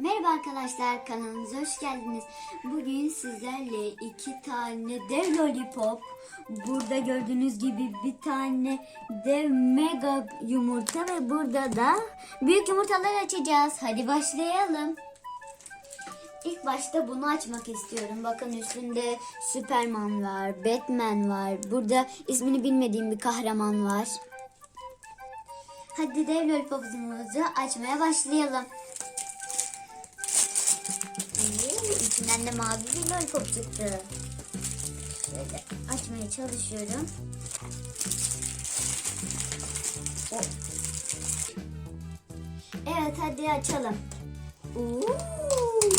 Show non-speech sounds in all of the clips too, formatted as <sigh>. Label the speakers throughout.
Speaker 1: Merhaba arkadaşlar kanalımıza hoş geldiniz. Bugün sizlerle iki tane dev lollipop, burada gördüğünüz gibi bir tane dev mega yumurta ve burada da büyük yumurtalar açacağız. Hadi başlayalım. İlk başta bunu açmak istiyorum. Bakın üstünde Superman var, Batman var. Burada ismini bilmediğim bir kahraman var. Hadi dev lollipopumuzu açmaya başlayalım. Oo, de mavi bir lollipop çıktı. Şöyle açmaya çalışıyorum. Oh. Evet hadi açalım. Oo,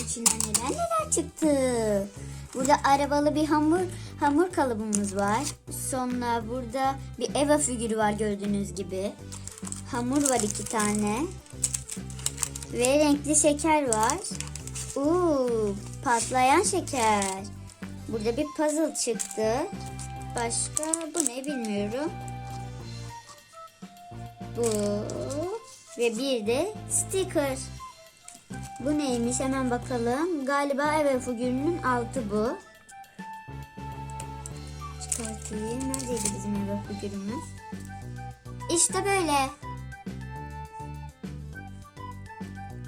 Speaker 1: içinden neler neler çıktı. Burada arabalı bir hamur hamur kalıbımız var. Sonra burada bir Eva figürü var gördüğünüz gibi. Hamur var iki tane. Ve renkli şeker var. Uuu patlayan şeker. Burada bir puzzle çıktı. Başka bu ne bilmiyorum. Bu ve bir de sticker. Bu neymiş hemen bakalım. Galiba eve figürünün altı bu. Çıkartayım. Neredeydi bizim eve figürümüz? İşte böyle.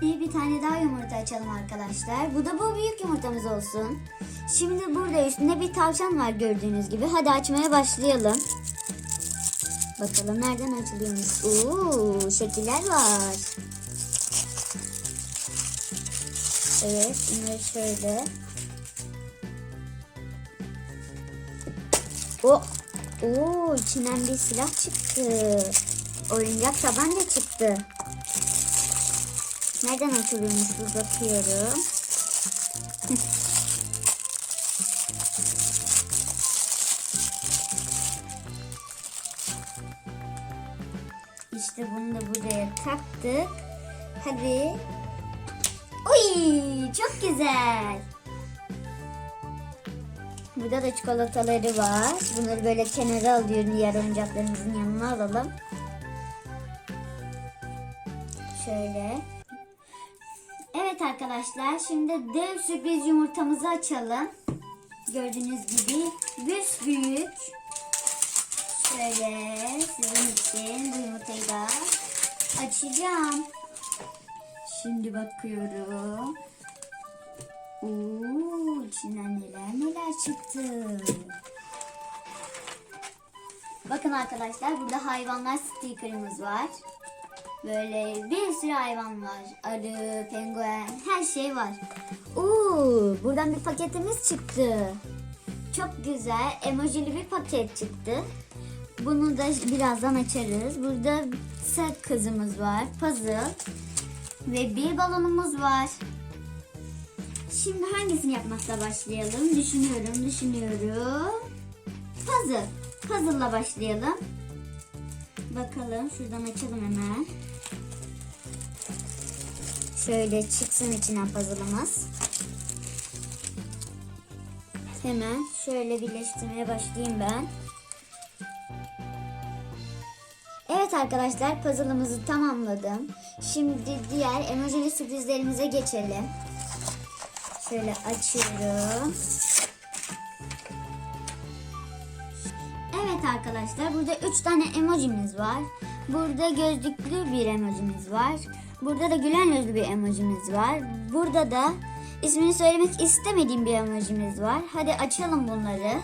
Speaker 1: Bir, bir tane daha yumurta açalım arkadaşlar. Bu da bu büyük yumurtamız olsun. Şimdi burada üstünde bir tavşan var gördüğünüz gibi. Hadi açmaya başlayalım. Bakalım nereden açılıyormuş. Oo, şekiller var. Evet, bunları şöyle. O, oo, içinden bir silah çıktı. Oyuncak tabanca çıktı. Nereden açılıyormuş bakıyorum. <laughs> işte bunu da buraya taktık. Hadi. Uy, çok güzel. Burada da çikolataları var. Bunları böyle kenara alıyorum. Diğer oyuncaklarımızın yanına alalım. Şöyle. Evet arkadaşlar şimdi dev sürpriz yumurtamızı açalım. Gördüğünüz gibi büyük. Şöyle sizin için bu yumurtayı da açacağım. Şimdi bakıyorum. Oo, içinden neler neler çıktı. Bakın arkadaşlar burada hayvanlar stikerimiz var. Böyle bir sürü hayvan var. Arı, penguen, her şey var. Oo, buradan bir paketimiz çıktı. Çok güzel emojili bir paket çıktı. Bunu da birazdan açarız. Burada set kızımız var, puzzle ve bir balonumuz var. Şimdi hangisini yapmakla başlayalım? Düşünüyorum, düşünüyorum. Puzzle. Puzzle'la başlayalım. Bakalım şuradan açalım hemen. Şöyle çıksın içinden puzzle'ımız. Hemen şöyle birleştirmeye başlayayım ben. Evet arkadaşlar puzzle'ımızı tamamladım. Şimdi diğer emojili sürprizlerimize geçelim. Şöyle açıyorum. Evet arkadaşlar burada 3 tane emojimiz var. Burada gözlüklü bir emojimiz var. Burada da gülen yüzlü bir emojimiz var. Burada da ismini söylemek istemediğim bir emojimiz var. Hadi açalım bunları.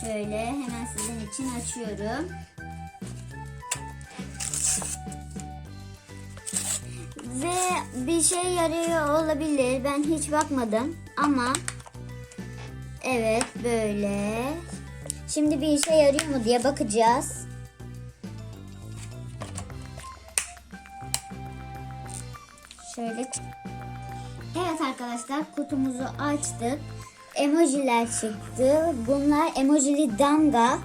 Speaker 1: Şöyle hemen sizin için açıyorum. Ve bir şey yarıyor olabilir. Ben hiç bakmadım ama evet böyle. Şimdi bir işe yarıyor mu diye bakacağız. Şöyle. Evet arkadaşlar kutumuzu açtık. Emojiler çıktı. Bunlar emojili damga.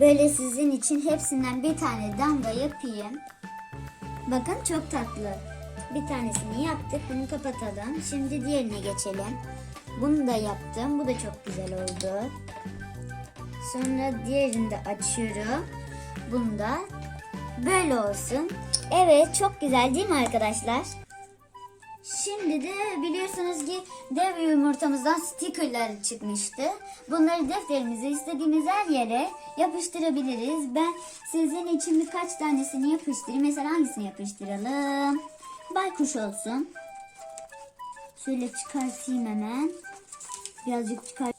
Speaker 1: Böyle sizin için hepsinden bir tane damga yapayım. Bakın çok tatlı. Bir tanesini yaptık. Bunu kapatalım. Şimdi diğerine geçelim. Bunu da yaptım. Bu da çok güzel oldu. Sonra diğerini de açıyorum. Bunu da böyle olsun. Evet çok güzel değil mi arkadaşlar? Şimdi de biliyorsunuz ki dev yumurtamızdan stickerlar çıkmıştı. Bunları defterimize istediğimiz her yere yapıştırabiliriz. Ben sizin için birkaç tanesini yapıştırayım. Mesela hangisini yapıştıralım? Baykuş olsun. Şöyle çıkartayım hemen. Birazcık çıkart.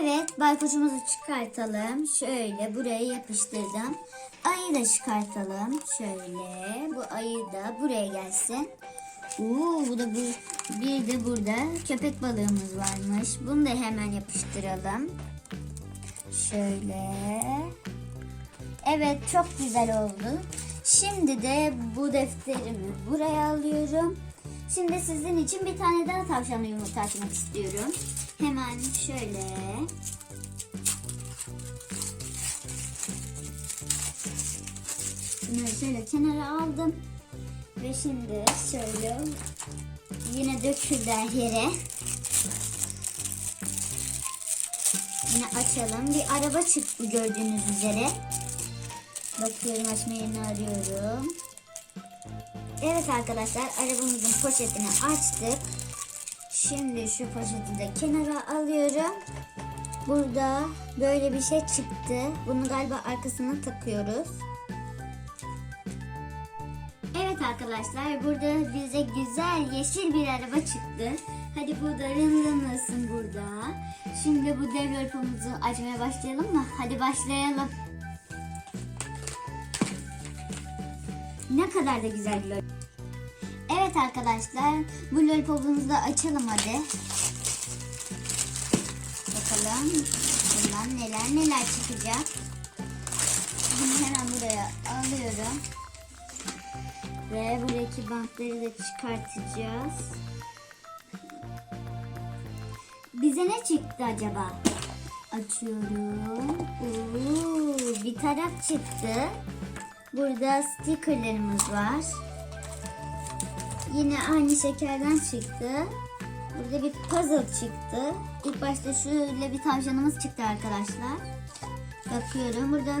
Speaker 1: Evet, baykuşumuzu çıkartalım. Şöyle buraya yapıştırdım. Ayı da çıkartalım. Şöyle. Bu ayı da buraya gelsin. Oo, bu da bu. Bir de burada köpek balığımız varmış. Bunu da hemen yapıştıralım. Şöyle. Evet, çok güzel oldu. Şimdi de bu defterimi buraya alıyorum. Şimdi sizin için bir tane daha tavşanlı yumurta açmak istiyorum. Hemen şöyle. Bunları şöyle kenara aldım. Ve şimdi şöyle yine döküldü her yere. Yine açalım. Bir araba çıktı gördüğünüz üzere. Bakıyorum açma yerini arıyorum. Evet arkadaşlar arabamızın poşetini açtık. Şimdi şu poşeti de kenara alıyorum. Burada böyle bir şey çıktı. Bunu galiba arkasına takıyoruz. Evet arkadaşlar burada bize güzel yeşil bir araba çıktı. Hadi bu da rınrınlasın burada. Şimdi bu dev lollipopumuzu açmaya başlayalım mı? Hadi başlayalım. Ne kadar da güzel bir. Evet arkadaşlar bu lollipopumuzu da açalım hadi. Bakalım bundan neler neler çıkacak. Bunu hemen buraya alıyorum. Ve buradaki bantları da çıkartacağız. Bize ne çıktı acaba? Açıyorum. Oo, bir taraf çıktı. Burada stickerlarımız var. Yine aynı şekerden çıktı. Burada bir puzzle çıktı. İlk başta şöyle bir tavşanımız çıktı arkadaşlar. Bakıyorum. Burada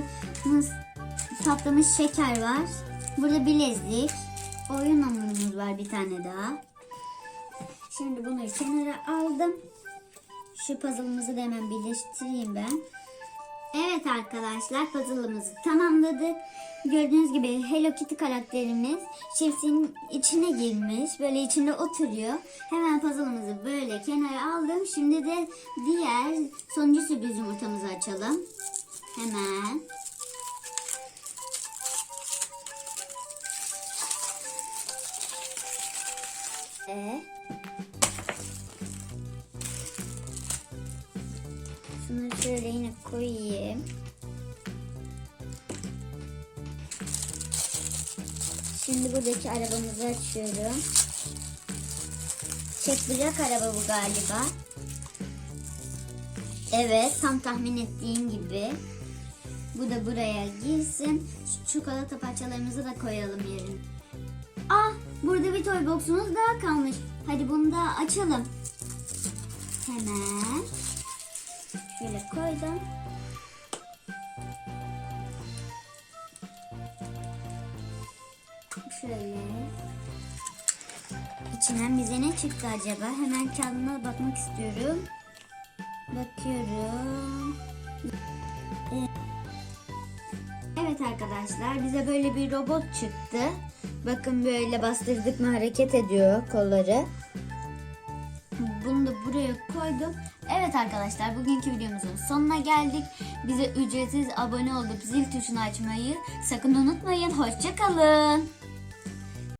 Speaker 1: patlamış şeker var. Burada bilezik. Oyun hamurumuz var bir tane daha. Şimdi bunları kenara aldım. Şu puzzle'ımızı da hemen birleştireyim ben. Evet arkadaşlar puzzle'ımızı tamamladık. Gördüğünüz gibi Hello Kitty karakterimiz şemsiyenin içine girmiş. Böyle içinde oturuyor. Hemen puzzle'ımızı böyle kenara aldım. Şimdi de diğer sonuncu sürpriz yumurtamızı açalım. Hemen. Ve Şunları şöyle yine koyayım. Şimdi buradaki arabamızı açıyorum. Çek bırak araba bu galiba. Evet tam tahmin ettiğim gibi. Bu da buraya girsin. Şu çikolata parçalarımızı da koyalım yerine. Ah burada bir toy box'umuz daha kalmış. Hadi bunu da açalım. Hemen. Şöyle koydum. Şöyle. İçinden bize ne çıktı acaba? Hemen kağıdına bakmak istiyorum. Bakıyorum. Evet arkadaşlar bize böyle bir robot çıktı. Bakın böyle bastırdık mı hareket ediyor kolları. Bunu da buraya koydum. Evet arkadaşlar bugünkü videomuzun sonuna geldik. Bize ücretsiz abone olup zil tuşunu açmayı sakın unutmayın. Hoşçakalın.